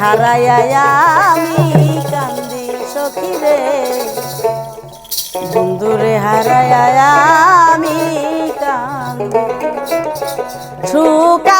হারাইয়া আমি কান্দি সখী বন্ধুরে হারায় আমি কান্দি। ছুকা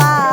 five.